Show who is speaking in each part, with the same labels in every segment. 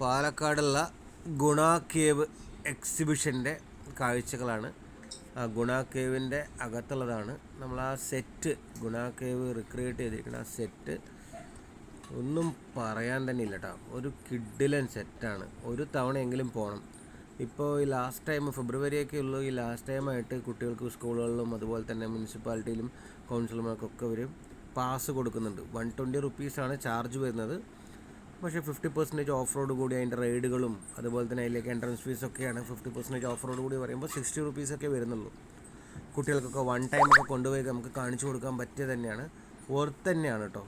Speaker 1: പാലക്കാടുള്ള ഗുണ കേവ് എക്സിബിഷന്റെ കാഴ്ചകളാണ്. ഗുണ കേവിന്റെ അകത്തുള്ളതാണ്. നമ്മൾ ആ സെറ്റ് ഗുണ കേവ് റിക്രിയേറ്റ് ചെയ്തിരിക്കുന്ന ആ സെറ്റ്. ഒന്നും പറയാൻ തന്നെ ഇല്ല കേട്ടോ ഒരു കിഡിലൻ സെറ്റാണ് ഒരു തവണയെങ്കിലും പോകണം ഇപ്പോൾ ഈ ലാസ്റ്റ് ടൈം ഫെബ്രുവരിയൊക്കെ ഉള്ളൂ. ഈ ലാസ്റ്റ് ടൈമായിട്ട് കുട്ടികൾക്ക് സ്കൂളുകളിലും അതുപോലെ തന്നെ മുനിസിപ്പാലിറ്റിയിലും കൗൺസിലർമാർക്കൊക്കെ അവർ പാസ് കൊടുക്കുന്നുണ്ട്. വൺ ട്വന്റി റുപ്പീസാണ് ചാർജ് വരുന്നത്. പക്ഷേ ഫിഫ്റ്റി പെർസെന്റേജ് ഓഫ് റോഡ് കൂടി അതിന്റെ റൈഡുകളും അതുപോലെ തന്നെ അതിലേക്ക് എൻട്രൻസ് ഫീസൊക്കെയാണ് ഫിഫ്റ്റി പെർസെന്റേജ് ഓഫ് റോഡ് കൂടി പറയുമ്പോൾ സിക്സ്റ്റി റുപ്പീസൊക്കെ വരുന്നുള്ളൂ. കുട്ടികൾക്കൊക്കെ വൺ ടൈം ഒക്കെ കൊണ്ടുപോയി നമുക്ക് കാണിച്ചു കൊടുക്കാൻ പറ്റിയ തന്നെയാണ്. വർത്ത് തന്നെയാണ് കേട്ടോ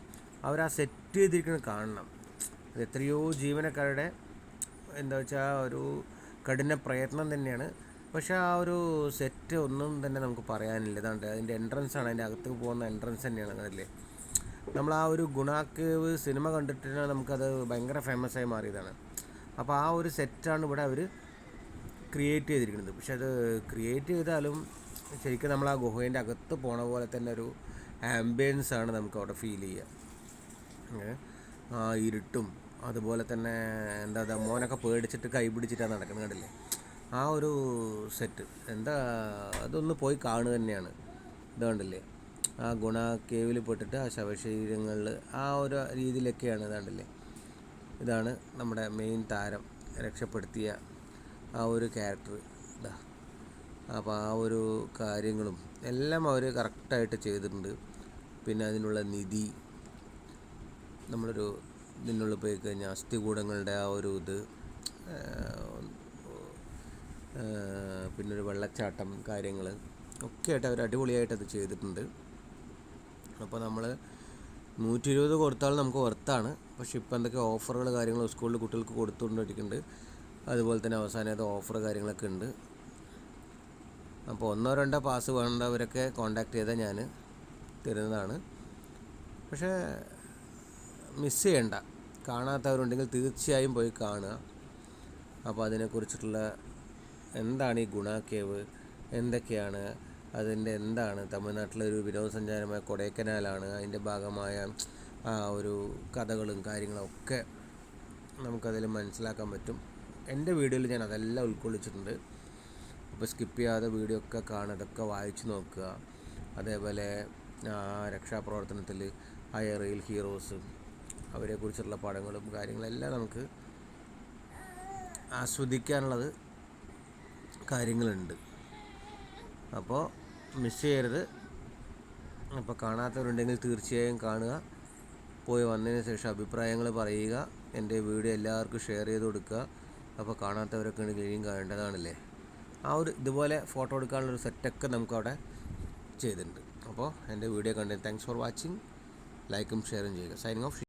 Speaker 1: അവർ ആ സെറ്റ് ചെയ്തിരിക്കുന്നത് കാണണം. അത് എത്രയോ ജീവനക്കാരുടെ എന്താ വെച്ചാൽ ഒരു കഠിന പ്രയത്നം തന്നെയാണ്. പക്ഷേ ആ ഒരു സെറ്റ് ഒന്നും തന്നെ നമുക്ക് പറയാനില്ല. ഇതാണ്ട് അതിന്റെ എൻട്രൻസ് ആണ്. അതിന്റെ അകത്ത് പോകുന്ന എൻട്രൻസ് തന്നെയാണ് അങ്ങനല്ലേ നമ്മൾ ആ ഒരു ഗുണാക്കേവ് സിനിമ കണ്ടിട്ടാണ് നമുക്കത് ഭയങ്കര ഫേമസ് ആയി മാറിയതാണ്. അപ്പോൾ ആ ഒരു സെറ്റാണ് ഇവിടെ അവർ ക്രിയേറ്റ് ചെയ്തിരിക്കുന്നത്. പക്ഷെ അത് ക്രിയേറ്റ് ചെയ്താലും ശരിക്കും നമ്മൾ ആ ഗുഹേന്റെ അകത്ത് പോണ പോലെ തന്നെ ഒരു ആംബിയൻസ് ആണ് നമുക്ക് അവിടെ ഫീൽ ചെയ്യുക ഇരുട്ടും അതുപോലെ തന്നെ എന്താ പറയുക മോനൊക്കെ പേടിച്ചിട്ട് കൈ പിടിച്ചിട്ടാണ് നടക്കുന്നത് കണ്ടില്ലേ? ആ ഒരു സെറ്റ് എന്താ അതൊന്ന് പോയി കാണുക തന്നെയാണ്. ഇത് കണ്ടില്ലേ? ആ ഗുണ കേവിൽ പെട്ടിട്ട് ആ ശവശരീരങ്ങളിൽ ആ ഒരു രീതിയിലൊക്കെയാണ് ഇതാണ്ടില്ലേ ഇതാണ് നമ്മുടെ മെയിൻ താരം രക്ഷപ്പെടുത്തിയ ആ ഒരു ക്യാരക്ടർ ഇതാ. അപ്പോൾ ആ ഒരു കാര്യങ്ങളും എല്ലാം അവർ കറക്റ്റായിട്ട് ചെയ്തിട്ടുണ്ട്. പിന്നെ അതിനുള്ള നിധി നമ്മളൊരു ഇതിനുള്ളിൽ പോയി കഴിഞ്ഞാൽ അസ്ഥികൂടങ്ങളുടെ ആ ഒരു ഇത് പിന്നൊരു വെള്ളച്ചാട്ടം കാര്യങ്ങൾ ഒക്കെ ആയിട്ട് അവർ അടിപൊളിയായിട്ട് അത് ചെയ്തിട്ടുണ്ട്. അപ്പോൾ നമ്മൾ നൂറ്റി ഇരുപത് കൊടുത്താൽ നമുക്ക് വർത്താണ് പക്ഷേ ഇപ്പോൾ എന്തൊക്കെ ഓഫറുകൾ കാര്യങ്ങൾ സ്കൂളിൽ കുട്ടികൾക്ക് കൊടുത്തുകൊണ്ടിരിക്കുന്നുണ്ട്. അതുപോലെ തന്നെ അവസാനം അത് ഓഫർ കാര്യങ്ങളൊക്കെ ഉണ്ട്. അപ്പോൾ ഒന്നോ രണ്ടോ പാസ് വേണ്ടവരൊക്കെ കോണ്ടാക്ട് ചെയ്താൽ ഞാൻ തരുന്നതാണ്. പക്ഷേ മിസ് ചെയ്യണ്ട. കാണാത്തവരുണ്ടെങ്കിൽ തീർച്ചയായും പോയി കാണുക. അപ്പോൾ അതിനെക്കുറിച്ചിട്ടുള്ള എന്താണ് ഈ ഗുണ കേവ് എന്തൊക്കെയാണ്? അതിന്റെ എന്താണ്? തമിഴ്നാട്ടിലെ ഒരു വിനോദസഞ്ചാരമായ കൊടൈക്കനാലാണ് അതിന്റെ ഭാഗമായ ആ ഒരു കഥകളും കാര്യങ്ങളും ഒക്കെ നമുക്കതിൽ മനസ്സിലാക്കാൻ പറ്റും. എന്റെ വീഡിയോയിൽ ഞാൻ അതെല്ലാം ഉൾക്കൊള്ളിച്ചിട്ടുണ്ട്. അപ്പോൾ സ്കിപ്പ് ചെയ്യാതെ വീഡിയോ ഒക്കെ കാണുക അതൊക്കെ വായിച്ച് നോക്കുക. അതേപോലെ ആ രക്ഷാപ്രവർത്തനത്തിൽ ആ റിയൽ ഹീറോസ് അവരെക്കുറിച്ചുള്ള പടങ്ങളും കാര്യങ്ങളെല്ലാം നമുക്ക് ആസ്വദിക്കാനുള്ളത് കാര്യങ്ങളുണ്ട്. അപ്പോൾ മിസ് ചെയ്യരുത്. അപ്പോൾ കാണാത്തവരുണ്ടെങ്കിൽ തീർച്ചയായും കാണുക. പോയി വന്നതിന് ശേഷം അഭിപ്രായങ്ങൾ പറയുക. എന്റെ വീഡിയോ എല്ലാവർക്കും ഷെയർ ചെയ്ത് കൊടുക്കുക. അപ്പോൾ കാണാത്തവരൊക്കെ ഉണ്ടെങ്കിൽ ഇനിയും കാണേണ്ടതാണല്ലേ? ആ ഒരു ഇതുപോലെ ഫോട്ടോ എടുക്കാനുള്ളൊരു സെറ്റൊക്കെ നമുക്കവിടെ ചെയ്തിട്ടുണ്ട്. അപ്പോൾ എന്റെ വീഡിയോ കണ്ടു താങ്ക്സ് ഫോർ വാച്ചിങ് ലൈക്കും ഷെയറും ചെയ്യുക. Signing off